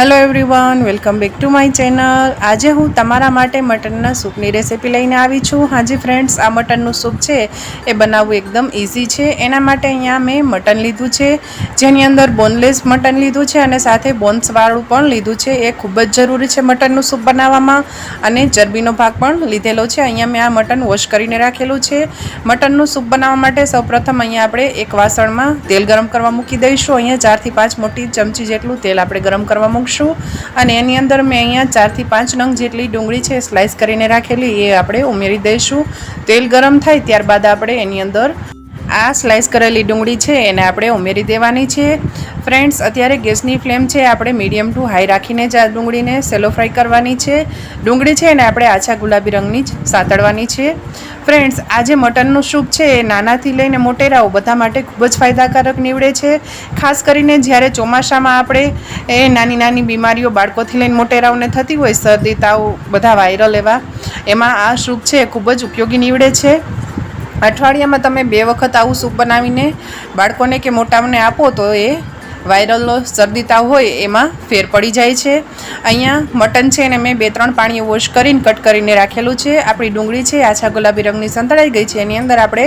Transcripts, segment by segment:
Hello everyone welcome back to my channel આજે હું તમારા માટે મટનના સૂપની રેસીપી લઈને આવી છું. હાજી ફ્રેન્ડ્સ આ મટનનું સૂપ છે, એ બનાવવું એકદમ ઇઝી છે. એના માટે અહીંયા મેં મટન લીધું છે, જેની અંદર બોનલેસ મટન લીધું છે અને સાથે બોન્સવાળું પણ લીધું છે. એ ખૂબ જ જરૂરી છે મટનનું સૂપ બનાવવામાં અને ચરબીનો ભાગ પણ લીધેલો છે. અહીંયા મેં આ મટન વોશ કરીને રાખેલું છે. મટનનું સૂપ બનાવવા માટે સૌપ્રથમ અહીંયા આપણે એક વાસણમાં તેલ ગરમ કરવા મૂકી દઈશું. અહીંયા ચારથી પાંચ મોટી ચમચી જેટલું તેલ આપણે ગરમ કરવા મૂકશું. અને એની અંદર મેં અહીંયા ચારથી પાંચ નંગ જેટલી ડુંગળી છે સ્લાઇસ કરીને રાખેલી, એ આપણે ઉમેરી દઈશું. તેલ ગરમ થાય ત્યારબાદ આપણે એની અંદર આ સ્લાઇસ કરેલી ડુંગળી છે એને આપણે ઉમેરી દેવાની છે. ફ્રેન્ડ્સ અત્યારે ગેસની ફ્લેમ છે, આપણે મીડિયમ ટુ હાઈ રાખીને જ આ ડુંગળીને સેલો ફ્રાય કરવાની છે. ડુંગળી છે એને આપણે આછા ગુલાબી રંગની જ સાતળવાની છે. ફ્રેન્ડ્સ, આજે મટનનું સૂપ છે, એ નાનાથી લઈને મોટેરાઓ બધા માટે ખૂબ જ ફાયદાકારક નીવડે છે. ખાસ કરીને જ્યારે ચોમાસામાં આપણે એ નાની નાની બીમારીઓ બાળકોથી લઈને મોટેરાઓને થતી હોય, શરદી, તાવ, બધા વાયરલ એવા, એમાં આ સૂપ છે, એ ખૂબ જ ઉપયોગી નીવડે છે. અઠવાડિયામાં તમે બે વખત આવું સૂપ બનાવીને બાળકોને કે મોટાઓને આપો તો એ વાયરલ શરદી તાવ હોય એમાં ફેર પડી જાય છે. અહીંયા મટન છે એને મેં બે ત્રણ પાણી વોશ કરીને કટ કરીને રાખેલું છે. આપણી ડુંગળી છે આછા ગુલાબી રંગની સંતળાઈ ગઈ છે. એની અંદર આપણે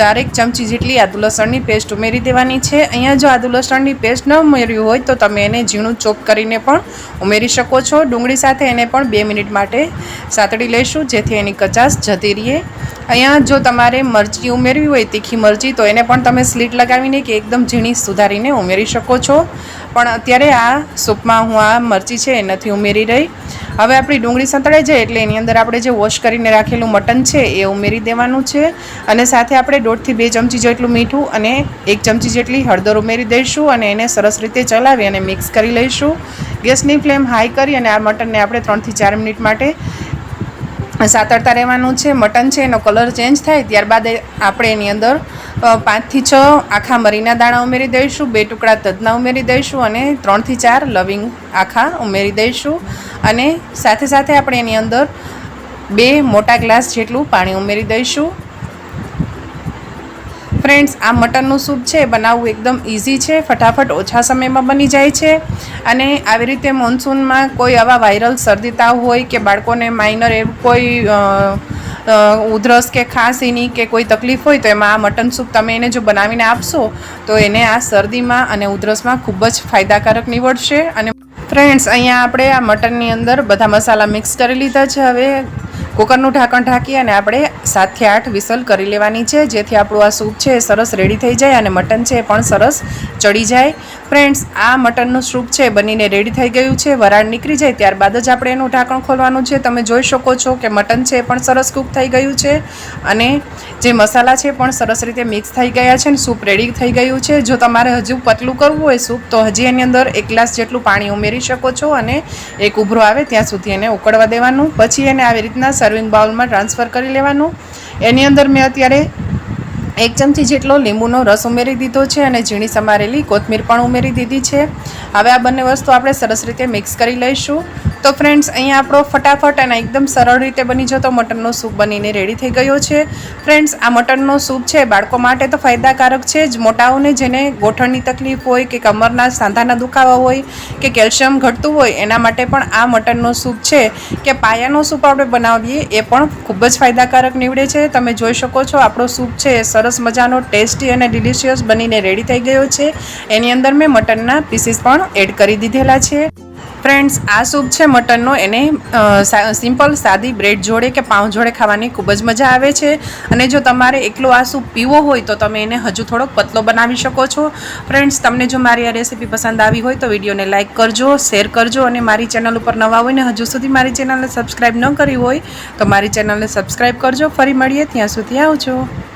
ચારેક ચમચી જેટલી આદુ લસણની પેસ્ટ ઉમેરી દેવાની છે. અહીંયા જો આદુ લસણની પેસ્ટ ન ઉમેર્યું હોય તો તમે એને ઝીણું ચોપ કરીને પણ ઉમેરી શકો છો. ડુંગળી સાથે એને પણ બે મિનિટ માટે સાતડી લઈશું, જેથી એની કચાશ જતી રહીએ અહીંયા જો તમારે મરચી ઉમેરવી હોય, તીખી મરચી, તો એને પણ તમે સ્લીટ લગાવીને કે એકદમ ઝીણી સુધારીને ઉમેરી શકો છો. પણ અત્યારે આ સૂપમાં હું આ મરચી છે એ નથી ઉમેરી રહી. હવે આપણી ડુંગળી સંતળાઈ જાય એટલે એની અંદર આપણે જે વોશ કરીને રાખેલું મટન છે, એ ઉમેરી દેવાનું છે. અને સાથે આપણે દોઢથી બે ચમચી જેટલું મીઠું અને એક ચમચી જેટલી હળદર ઉમેરી દઈશું અને એને સરસ રીતે ચલાવી અને મિક્સ કરી લઈશું. ગેસની ફ્લેમ હાઈ કરી અને આ મટનને આપણે ત્રણથી ચાર મિનિટ માટે સાતળતા રહેવાનું છે, મટન છે, એનો કલર ચેન્જ થાય, ત્યારબાદ આપણે એની અંદર પાંચથી છ આખા મરીના દાણા ઉમેરી દઈશું, બે ટુકડા તજના ઉમેરી દઈશું અને ત્રણથી ચાર લવિંગ આખા ઉમેરી દઈશું અને સાથે સાથે આપણે એની અંદર બે મોટા ગ્લાસ જેટલું પાણી ઉમેરી દઈશું. ફ્રેન્ડ્સ, આ મટનનું સૂપ છે બનાવવું એકદમ ઇઝી છે, ફટાફટ ઓછા સમયમાં બની જાય છે. અને આવી રીતે મોન્સૂનમાં કોઈ આવા વાયરલ શરદી તાવ હોય કે બાળકોને માઇનર એવું કોઈ ઉધરસ કે ખાંસીની કે કોઈ તકલીફ હોય તો એમાં આ મટન સૂપ તમે એને જો બનાવીને આપશો, તો એને આ શરદીમાં અને ઉધરસમાં ખૂબ જ ફાયદાકારક નીવડશે. અને ફ્રેન્ડ્સ અહીંયા આપણે આ મટનની અંદર બધા મસાલા મિક્સ કરી લીધા છે હવે. કુકરનું ઢાંકણ ઢાંકી અને આપણે સાતથી આઠ વિસલ કરી લેવાની છે. જેથી આપણું આ સૂપ છે એ સરસ રેડી થઈ જાય અને મટન છે એ પણ સરસ ચડી જાય. ફ્રેન્ડ્સ આ મટનનું સૂપ છે બનીને રેડી થઈ ગયું છે. વરાળ નીકળી જાય ત્યારબાદ જ આપણે એનું ઢાંકણ ખોલવાનું છે. તમે જોઈ શકો છો કે મટન છે એ પણ સરસ કૂક થઈ ગયું છે અને જે મસાલા છે પણ સરસ રીતે મિક્સ થઈ ગયા છે અને સૂપ રેડી થઈ ગયું છે. જો તમારે હજુ પતલું કરવું હોય સૂપ, તો હજી એની અંદર એક ગ્લાસ જેટલું પાણી ઉમેરી શકો છો અને એક ઉભરો આવે ત્યાં સુધી એને ઉકળવા દેવાનું. પછી એને આવી રીતના સર્વિંગ બાઉલમાં ટ્રાન્સફર કરી લેવાનું. એની અંદર મેં અત્યારે એક ચમચી જેટલો લીંબુનો રસ ઉમેરી દીધો છે અને ઝીણી સમારેલી કોથમીર પણ ઉમેરી દીધી છે. હવે આ બંને વસ્તુ આપણે સરસ રીતે મિક્સ કરી લઈશું. તો ફ્રેન્ડ્સ અહીંયા આપણો ફટાફટ અને એકદમ સરળ રીતે બની જતો મટનનો સૂપ બનીને રેડી થઈ ગયો છે. ફ્રેન્ડ્સ આ મટનનો સૂપ છે બાળકો માટે તો ફાયદાકારક છે. જ મોટાઓને જેને ગોઠણની તકલીફ હોય કે કમરના સાંધાના દુખાવા હોય કે કેલ્શિયમ ઘટતું હોય, એના માટે પણ આ મટનનો સૂપ છે કે પાયાનો સૂપ આપણે બનાવીએ એ પણ ખૂબ જ ફાયદાકારક નીવડે છે. તમે જોઈ શકો છો આપણો સૂપ છે એ સરસ મજાનો ટેસ્ટી અને ડિલિશિયસ બનીને રેડી થઈ ગયો છે. એની અંદર મેં મટનના પીસીસ પણ એડ કરી દીધેલા છે. ફ્રેન્ડ્સ આ સૂપ છે મટનનો. એને સિમ્પલ સાદી બ્રેડ જોડે કે પાઉં જોડે ખાવાની ખૂબ જ મજા આવે છે. અને જો તમારે એકલો આ સૂપ પીવો હોય તો તમે એને હજુ થોડોક પતલો બનાવી શકો છો. ફ્રેન્ડ્સ તમને જો મારી આ રેસીપી પસંદ આવી હોય તો વિડીયોને લાઇક કરજો શેર કરજો અને મારી ચેનલ ઉપર નવા હોય ને હજુ સુધી મારી ચેનલને સબસ્ક્રાઈબ ન કરી હોય તો મારી ચેનલને સબસ્ક્રાઈબ કરજો. ફરી મળીએ, ત્યાં સુધી આવજો.